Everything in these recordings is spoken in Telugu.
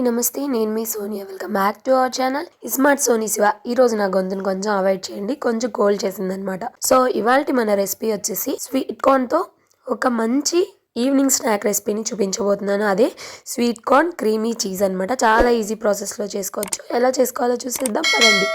అండి నమస్తే నేను మీ Sonia. Welcome back to our channel. Smart Soni Shiva ఈ రోజు నా గొంతును కొంచెం అవాయిడ్ చేయండి కొంచెం కోల్డ్ చేసిందనమాట. సో ఇవాళ మన రెసిపీ వచ్చేసి స్వీట్ కార్న్తో ఒక మంచి ఈవినింగ్ స్నాక్ రెసిపీని చూపించబోతున్నాను. అదే స్వీట్ కార్న్ క్రీమీ చీజ్ అనమాట. చాలా ఈజీ ప్రాసెస్లో చేసుకోవచ్చు. ఎలా చేసుకోవాలో చూసేద్దాం పదండి.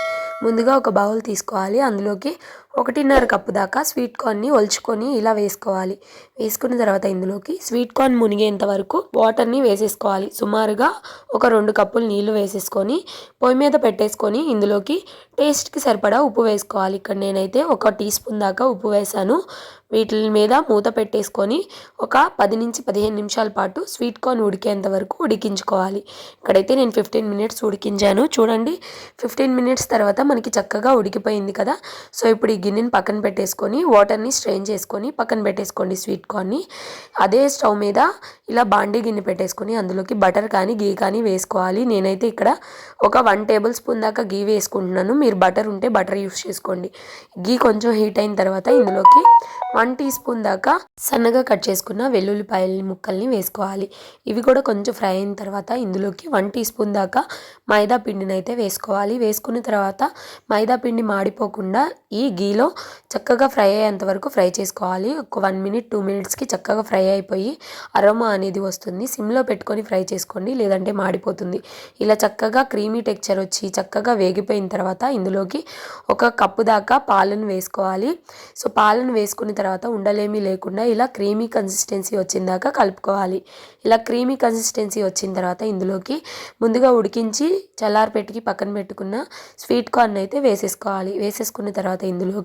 ముందుగా ఒక బౌల్ తీసుకోవాలి. అందులోకి ఒకటిన్నర కప్పు దాకా స్వీట్ కార్న్ని ఒలుచుకొని ఇలా వేసుకోవాలి. వేసుకున్న తర్వాత ఇందులోకి స్వీట్ కార్న్ మునిగేంత వరకు వాటర్ని వేసేసుకోవాలి. సుమారుగా ఒక రెండు కప్పులు నీళ్ళు వేసేసుకొని పొయ్యి మీద పెట్టేసుకొని ఇందులోకి టేస్ట్కి సరిపడా ఉప్పు వేసుకోవాలి. ఇక్కడ నేనైతే ఒక టీ స్పూన్ దాకా ఉప్పు వేసాను. వీటి మీద మూత పెట్టేసుకొని ఒక పది నుంచి పదిహేను నిమిషాల పాటు స్వీట్ కార్న్ ఉడికేంత వరకు ఉడికించుకోవాలి. ఇక్కడైతే నేను ఫిఫ్టీన్ మినిట్స్ ఉడికించాను. చూడండి ఫిఫ్టీన్ మినిట్స్ తర్వాత మనకి చక్కగా ఉడికిపోయింది కదా. సో ఇప్పుడు గిన్నెని పక్కన పెట్టేసుకొని వాటర్ని స్ట్రెయిన్ చేసుకొని పక్కన పెట్టేసుకోండి స్వీట్ కార్న్ని. అదే స్టవ్ మీద ఇలా బాండీ గిన్నె పెట్టేసుకొని అందులోకి బటర్ కానీ గీ కానీ వేసుకోవాలి. నేనైతే ఇక్కడ ఒక వన్ టేబుల్ స్పూన్ దాకా గీ వేసుకుంటున్నాను. మీరు బటర్ ఉంటే బటర్ యూస్ చేసుకోండి. గీ కొంచెం హీట్ అయిన తర్వాత ఇందులోకి వన్ టీ స్పూన్ దాకా సన్నగా కట్ చేసుకున్న వెల్లుల్లిపాయల ముక్కల్ని వేసుకోవాలి. ఇవి కూడా కొంచెం ఫ్రై అయిన తర్వాత ఇందులోకి వన్ టీ స్పూన్ దాకా మైదా పిండిని అయితే వేసుకోవాలి. వేసుకున్న తర్వాత మైదా పిండి మాడిపోకుండా ఈ గీలో చక్కగా ఫ్రై అయ్యేంత వరకు ఫ్రై చేసుకోవాలి. ఒక వన్ మినిట్ టూ మినిట్స్కి చక్కగా ఫ్రై అయిపోయి అరోమా అనేది వస్తుంది. సిమ్లో పెట్టుకొని ఫ్రై చేసుకోండి లేదంటే మాడిపోతుంది. ఇలా చక్కగా క్రీమీ టెక్చర్ వచ్చి చక్కగా వేగిపోయిన తర్వాత ఇందులోకి ఒక కప్పు దాకా పాలను వేసుకోవాలి. సో పాలను వేసుకున్న తర్వాత ఉండలేమీ లేకుండా ఇలా క్రీమీ కన్సిస్టెన్సీ వచ్చిన దాకా కలుపుకోవాలి. ఇలా క్రీమీ కన్సిస్టెన్సీ వచ్చిన తర్వాత ఇందులోకి ముందుగా ఉడికించి చల్లారపెట్టికి పక్కన పెట్టుకున్న స్వీట్ కార్న్ అయితే వేసేసుకోవాలి. వేసేసుకున్న తర్వాత ఇందులోకి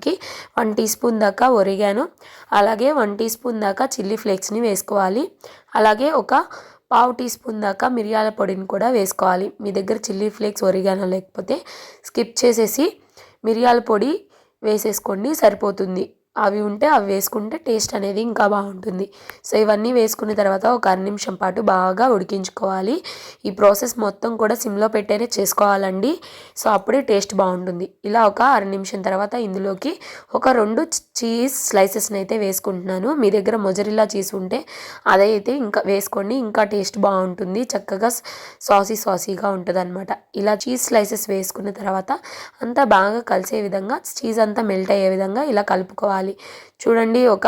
వన్ టీ స్పూన్ దాకా ఒరిగాను. అలాగే వన్ టీ స్పూన్ దాకా చిల్లీ ఫ్లేక్స్ని వేసుకోవాలి. అలాగే ఒక పావు టీ స్పూన్ దాకా మిరియాల పొడిని కూడా వేసుకోవాలి. మీ దగ్గర చిల్లీ ఫ్లేక్స్ ఒరిగానో లేకపోతే స్కిప్ చేసేసి మిరియాల పొడి వేసేసుకోండి సరిపోతుంది. అవి ఉంటే అవి వేసుకుంటే టేస్ట్ అనేది ఇంకా బాగుంటుంది. సో ఇవన్నీ వేసుకున్న తర్వాత ఒక అర నిమిషం పాటు బాగా ఉడికించుకోవాలి. ఈ ప్రాసెస్ మొత్తం కూడా సిమ్లో పెట్టేనే చేసుకోవాలండి. సో అప్పుడే టేస్ట్ బాగుంటుంది. ఇలా ఒక అర నిమిషం తర్వాత ఇందులోకి ఒక రెండు చీజ్ స్లైసెస్ని అయితే వేసుకుంటున్నాను. మీ దగ్గర మొజరిల్లా చీజ్ ఉంటే అదైతే ఇంకా వేసుకోండి. ఇంకా టేస్ట్ బాగుంటుంది. చక్కగా సాసీ సాసీగా ఉంటుంది అనమాట ఇలా చీజ్ స్లైసెస్ వేసుకున్న తర్వాత అంతా బాగా కలిసే విధంగా చీజ్ అంతా మెల్ట్ అయ్యే విధంగా ఇలా కలుపుకోవాలి. చూడండి ఒక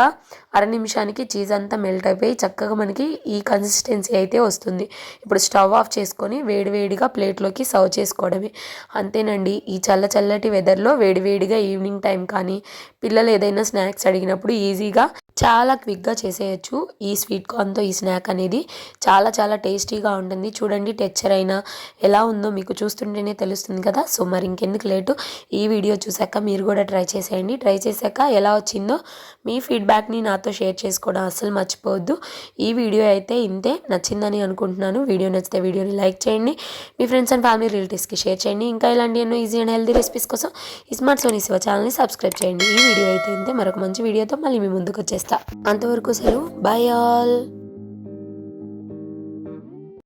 అర నిమిషానికి చీజ్ అంతా మెల్ట్ అయిపోయి చక్కగా మనకి ఈ కన్సిస్టెన్సీ అయితే వస్తుంది. ఇప్పుడు స్టవ్ ఆఫ్ చేసుకొని వేడివేడిగా ప్లేట్లోకి సర్వ్ చేసుకోవడమే. అంతేనండి ఈ చల్ల చల్లటి వెదర్లో వేడివేడిగా ఈవినింగ్ టైం కానీ పిల్లలు ఏదైనా స్నాక్స్ అడిగినప్పుడు ఈజీగా చాలా క్విక్గా చేసేయచ్చు. ఈ స్వీట్ కార్న్తో ఈ స్నాక్ అనేది చాలా చాలా టేస్టీగా ఉంటుంది. చూడండి టెక్చర్ అయినా ఎలా ఉందో మీకు చూస్తుంటేనే తెలుస్తుంది కదా. సో మరి ఇంకెందుకు లేటు? ఈ వీడియో చూసాక మీరు కూడా ట్రై చేసేయండి. ట్రై చేశాక ఎలా వచ్చిందో మీ ఫీడ్బ్యాక్ని నాతో షేర్ చేసుకోవడం అస్సలు మర్చిపోవద్దు. ఈ వీడియో అయితే ఇంతే నచ్చిందని అనుకుంటున్నాను. వీడియో నచ్చితే వీడియోని లైక్ చేయండి మీ ఫ్రెండ్స్ అండ్ ఫ్యామిలీ రిలేటివ్స్కి షేర్ చేయండి. ఇంకా ఇలాంటి ఎన్నో ఈజీ అండ్ హెల్తీ రెసిపీస్ కోసం ఈ స్మార్ట్ సోనీ శివ ఛానల్ని సబ్స్క్రైబ్ చేయండి. ఈ వీడియో అయితే ఇంతే మరొక మంచి వీడియోతో మళ్ళీ మీ ముందుకు వచ్చేస్తా. అంతవరకు సెలవు బాయ్ ఆల్